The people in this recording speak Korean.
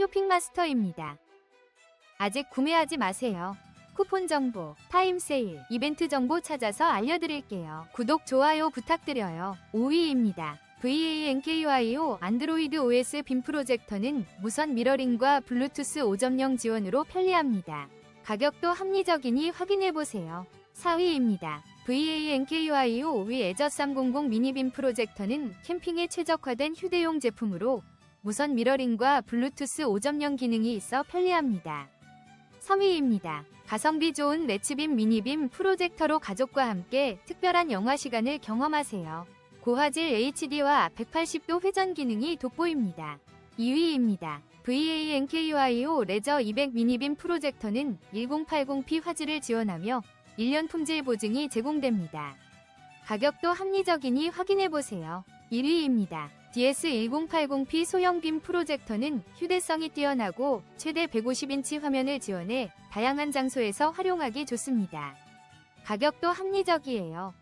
쇼핑마스터입니다. 아직 구매하지 마세요. 쿠폰 정보, 타임 세일, 이벤트 정보 찾아서 알려드릴게요. 구독, 좋아요 부탁드려요. 5위입니다. VANKYO 안드로이드 OS 빔 프로젝터는 무선 미러링과 블루투스 5.0 지원으로 편리합니다. 가격도 합리적이니 확인해보세요. 4위입니다. VANKYO 위 에저 300 미니빔 프로젝터는 캠핑에 최적화된 휴대용 제품으로 무선 미러링과 블루투스 5.0 기능이 있어 편리합니다. 3위입니다. 가성비 좋은 매치빔 미니빔 프로젝터로 가족과 함께 특별한 영화 시간을 경험하세요. 고화질 HD와 180도 회전 기능이 돋보입니다. 2위입니다. VANKYO 레저 200 미니빔 프로젝터는 1080p 화질을 지원하며 1년 품질 보증이 제공됩니다. 가격도 합리적이니 확인해보세요. 1위입니다. DS1080p 소형 빔 프로젝터는 휴대성이 뛰어나고 최대 150인치 화면을 지원해 다양한 장소에서 활용하기 좋습니다. 가격도 합리적이에요.